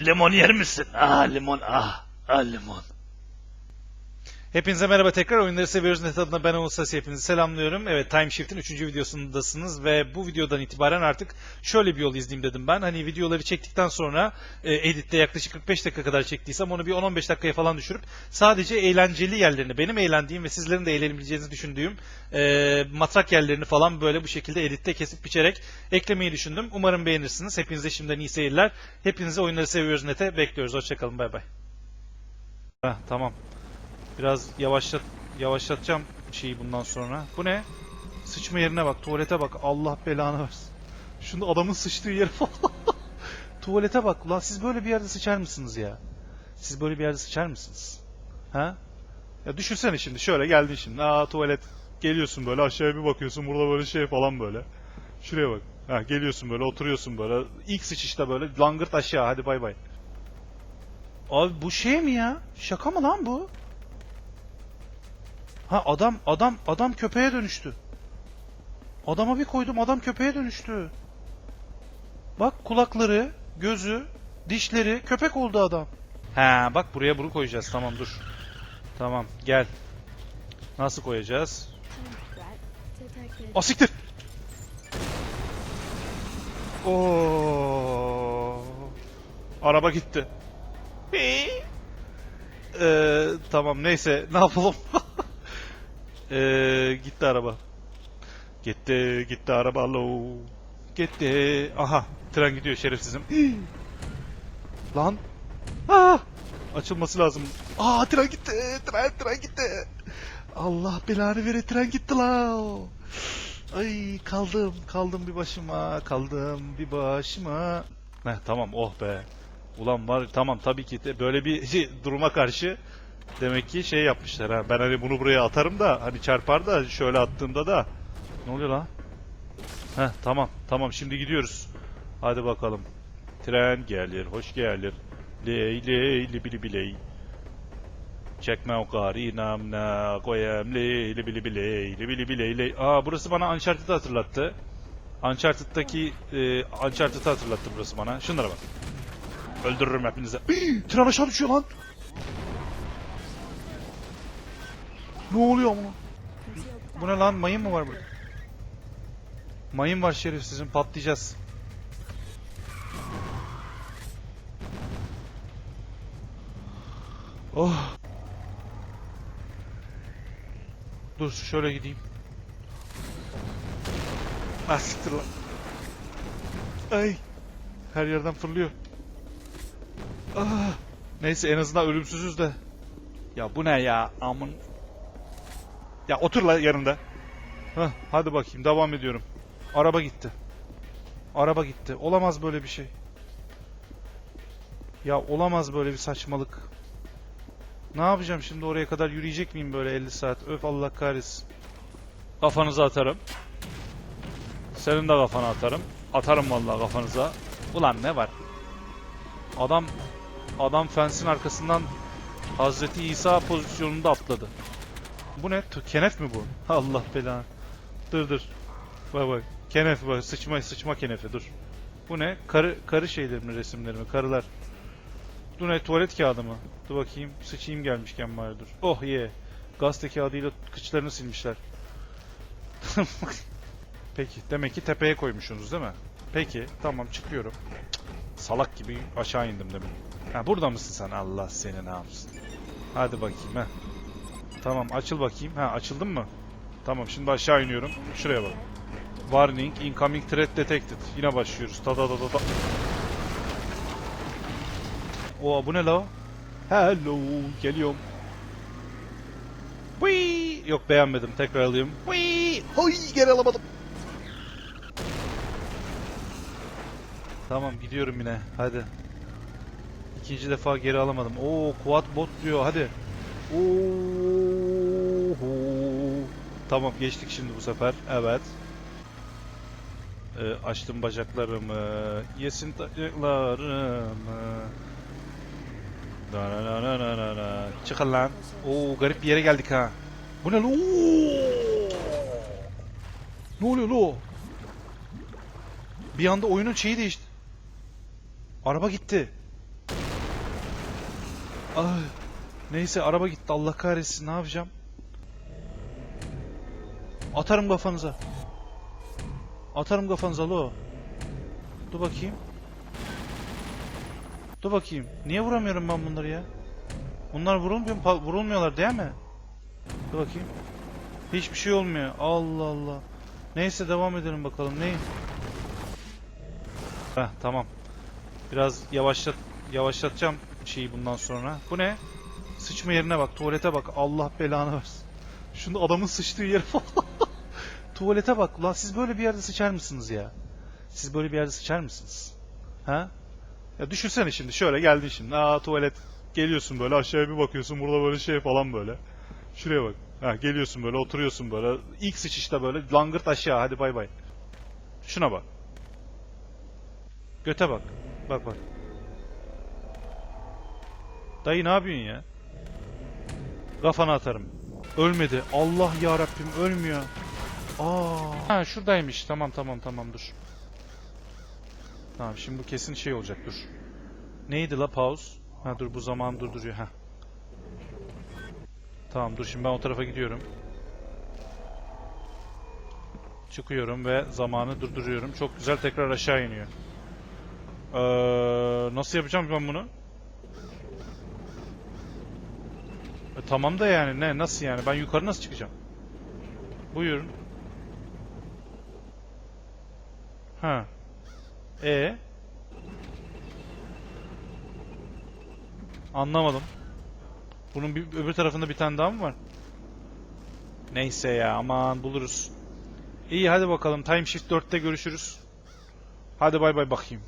Limon yer misin? Ah limon ah. Ah limon. Hepinize merhaba tekrar. Oyunları seviyoruz net adına ben Oğuz Sasi hepinizi selamlıyorum. Evet Time Shift'in 3. videosundasınız ve bu videodan itibaren artık şöyle bir yol izleyeyim dedim ben. Hani videoları çektikten sonra e, editte yaklaşık 45 dakika kadar çektiysem onu bir 10-15 dakikaya falan düşürüp sadece eğlenceli yerlerini, benim eğlendiğim ve sizlerin de eğlenebileceğinizi düşündüğüm e, matrak yerlerini falan böyle bu şekilde editte kesip biçerek eklemeyi düşündüm. Umarım beğenirsiniz. Hepinize şimdiden iyi seyirler. Hepinize oyunları seviyoruz nete bekliyoruz. Hoşçakalın bay bay. Tamam. Biraz yavaşlat yavaşlatacağım şeyi bundan sonra. Bu ne? Sıçma yerine bak, tuvalete bak. Allah belanı versin. Şunu adamın sıçtığı yere falan. tuvalete bak. Ulan siz böyle bir yerde sıçar mısınız ya? Siz böyle bir yerde sıçar mısınız? Ha? Ya düşünsene şimdi şöyle geldin şimdi. Aa tuvalet. Geliyorsun böyle aşağıya bir bakıyorsun burada böyle şey falan böyle. Şuraya bak. Ha geliyorsun böyle oturuyorsun böyle. İlk sıçışta böyle langırt aşağı hadi bay bay. Abi bu şey mi ya? Şaka mı lan bu? Ha adam adam adam köpeğe dönüştü. Adama bir koydum adam köpeğe dönüştü. Bak kulakları, gözü, dişleri köpek oldu adam. Ha bak buraya bunu koyacağız. Tamam dur. Tamam gel. Nasıl koyacağız? Asiktir. Oo. Araba gitti. Ee, tamam neyse ne yapalım? Ee, gitti araba. Gitti, gitti araba lo. Gitti. Aha, tren gidiyor şerefsizim. Lan. Ah! Açılması lazım. Aa, tren gitti. Tren, tren gitti. Allah belanı vere tren gitti la. Ay kaldım, kaldım bir başıma, kaldım bir başıma. Heh, tamam oh be. Ulan var tamam tabii ki de böyle bir duruma karşı Demek ki şey yapmışlar ha. Ben hani bunu buraya atarım da hani çarpar da şöyle attığımda da ne oluyor lan? Heh tamam tamam şimdi gidiyoruz. Hadi bakalım. Tren gelir, hoş gelir. Ley ley libi libi ley. Çekme o gari namna koyam ley libi libi ley libi libi ley ley. Aa burası bana Uncharted'ı hatırlattı. Uncharted'daki e, Uncharted'ı hatırlattı burası bana. Şunlara bak. Öldürürüm hepinizi. Tren aşağı düşüyor lan. Ne oluyor ama? Bu ne lan? Mayın mı var burada? Mayın var şerefsizin patlayacağız. Oh. Dur şöyle gideyim. Ah siktir lan. Ay. Her yerden fırlıyor. Ah. Neyse en azından ölümsüzüz de. Ya bu ne ya? Amın. Ya otur la yanında. Hah, hadi bakayım devam ediyorum. Araba gitti. Araba gitti. Olamaz böyle bir şey. Ya olamaz böyle bir saçmalık. Ne yapacağım şimdi oraya kadar yürüyecek miyim böyle 50 saat? Öf Allah kahretsin. Kafanıza atarım. Senin de kafana atarım. Atarım vallahi kafanıza. Ulan ne var? Adam adam fensin arkasından Hazreti İsa pozisyonunda atladı. Bu ne? Kenef mi bu? Allah belanı. Dur dur. Bak bak. Kenef bak. Sıçma sıçma kenefi dur. Bu ne? Karı karı şeyler mi resimleri mi? Karılar. Bu ne? Tuvalet kağıdı mı? Dur bakayım. Sıçayım gelmişken bari dur. Oh ye. Gazete kağıdıyla kıçlarını silmişler. Peki. Demek ki tepeye koymuşsunuz değil mi? Peki. Tamam çıkıyorum. Cık, Salak gibi aşağı indim demin. Ha burada mısın sen? Allah seni ne yapsın. Hadi bakayım ha. Tamam açıl bakayım. Ha açıldın mı? Tamam şimdi aşağı iniyorum. Şuraya bak. Warning, incoming threat detected. Yine başlıyoruz. Ta ta ta ta ta. Oo bu ne la? Hello, geliyorum. Whee! Yok beğenmedim. Tekrar alayım. Whee! Hay geri alamadım. Tamam gidiyorum yine. Hadi. İkinci defa geri alamadım. Oo quad bot diyor. Hadi. Oho. Tamam geçtik şimdi bu sefer. Evet. Ee, açtım bacaklarımı. Yesin bacaklarımı. Da na na na na na na. Çıkın lan. Oo garip bir yere geldik ha. Bu ne lo? Ne oluyor lo? Bir anda oyunun şeyi değişti. Araba gitti. Ay. Neyse araba gitti Allah kahretsin ne yapacağım? Atarım kafanıza. Atarım kafanıza lo. Dur bakayım. Dur bakayım. Niye vuramıyorum ben bunları ya? Bunlar vurulmuyor, vurulmuyorlar değil mi? Dur bakayım. Hiçbir şey olmuyor. Allah Allah. Neyse devam edelim bakalım. Ne? Heh tamam. Biraz yavaşlat yavaşlatacağım şeyi bundan sonra. Bu ne? Sıçma yerine bak, tuvalete bak. Allah belanı versin. Şunu adamın sıçtığı yere falan. Tuvalete bak. Ulan siz böyle bir yerde sıçar mısınız ya? Siz böyle bir yerde sıçar mısınız? Ha? Ya düşünsene şimdi şöyle geldin şimdi. Aa tuvalet. Geliyorsun böyle aşağıya bir bakıyorsun burada böyle şey falan böyle. Şuraya bak. Ha geliyorsun böyle oturuyorsun böyle. İlk sıçışta böyle langırt aşağı hadi bay bay. Şuna bak. Göte bak. Bak bak. Dayı ne yapıyorsun ya? Kafana atarım. Ölmedi. Allah ya Rabbim ölmüyor. Aa. Ha şuradaymış. Tamam tamam tamam dur. Tamam şimdi bu kesin şey olacak dur. Neydi la pause? Ha dur bu zaman durduruyor ha. Tamam dur şimdi ben o tarafa gidiyorum. Çıkıyorum ve zamanı durduruyorum. Çok güzel tekrar aşağı iniyor. Ee, nasıl yapacağım ben bunu? E, tamam da yani ne nasıl yani ben yukarı nasıl çıkacağım? Buyurun. Ha. E Anlamadım. Bunun bir, öbür tarafında bir tane daha mı var? Neyse ya aman buluruz. İyi hadi bakalım Time Shift 4'te görüşürüz. Hadi bay bay bakayım.